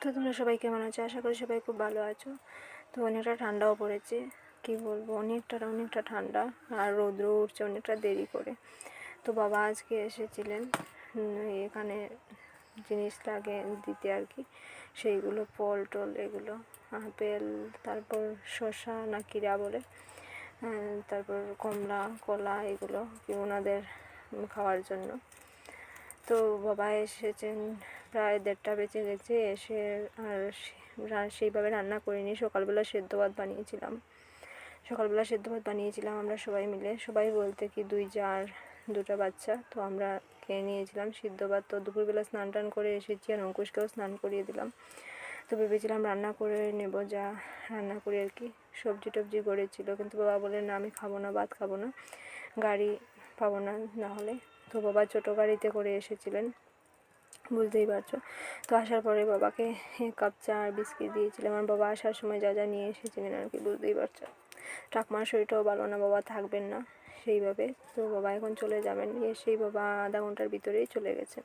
তো তোমরা সবাই কেমন আছো? আশা করি সবাই খুব ভালো আছো। তো অনেকটা ঠান্ডাও পড়েছে। কি বলব? অনেকটা অনেকটা ঠান্ডা আর রৌদ্র উঠছে অনেকটা দেরি করে। তো বাবা আজকে এসেছিলেন এখানে জিনিস লাগে দিতে আর কি। সেইগুলো ফল টল এগুলো আপেল, তারপর শসা না কিরা বলে তারপর কমলা, কলা এগুলো, কি ওনাদের খাওয়ার জন্য। তো বাবা এসেছেন, প্রায় দেড়টা বেজে গেছে, এসে আর সেইভাবে রান্না করিনি, সকালবেলা সেদ্ধ ভাত বানিয়েছিলাম। সকালবেলা সেদ্ধ ভাত বানিয়েছিলাম আমরা সবাই মিলে। সবাই বলতে কি দুই জার দুটো বাচ্চা, তো আমরা খেয়ে নিয়েছিলাম সিদ্ধ ভাত। তো দুপুরবেলা স্নান টান করে এসেছি আর অঙ্কুশকেও স্নান করিয়ে দিলাম। তো ভেবেছিলাম রান্না করে নেব যা রান্না করি আর কি। সবজি টবজি করেছিল কিন্তু বাবা বলে না, আমি খাব না, ভাত খাব না, গাড়ি পাবো না না হলে। তো বাবা ছোটো গাড়িতে করে এসেছিলেন, বুঝতেই পারছ। তো আসার পরে বাবাকে কাপ চা আর বিস্কিট দিয়েছিলাম, আর বাবা আসার সময় যা যা নিয়ে এসেছিলেন আর কি, বুঝতেই পারছ। ঠাকুমার শরীরটাও ভালো না, বাবা থাকবেন না সেইভাবে। তো বাবা এখন চলে যাবেন সেই বাবা আধা ঘণ্টার ভিতরেই চলে গেছে।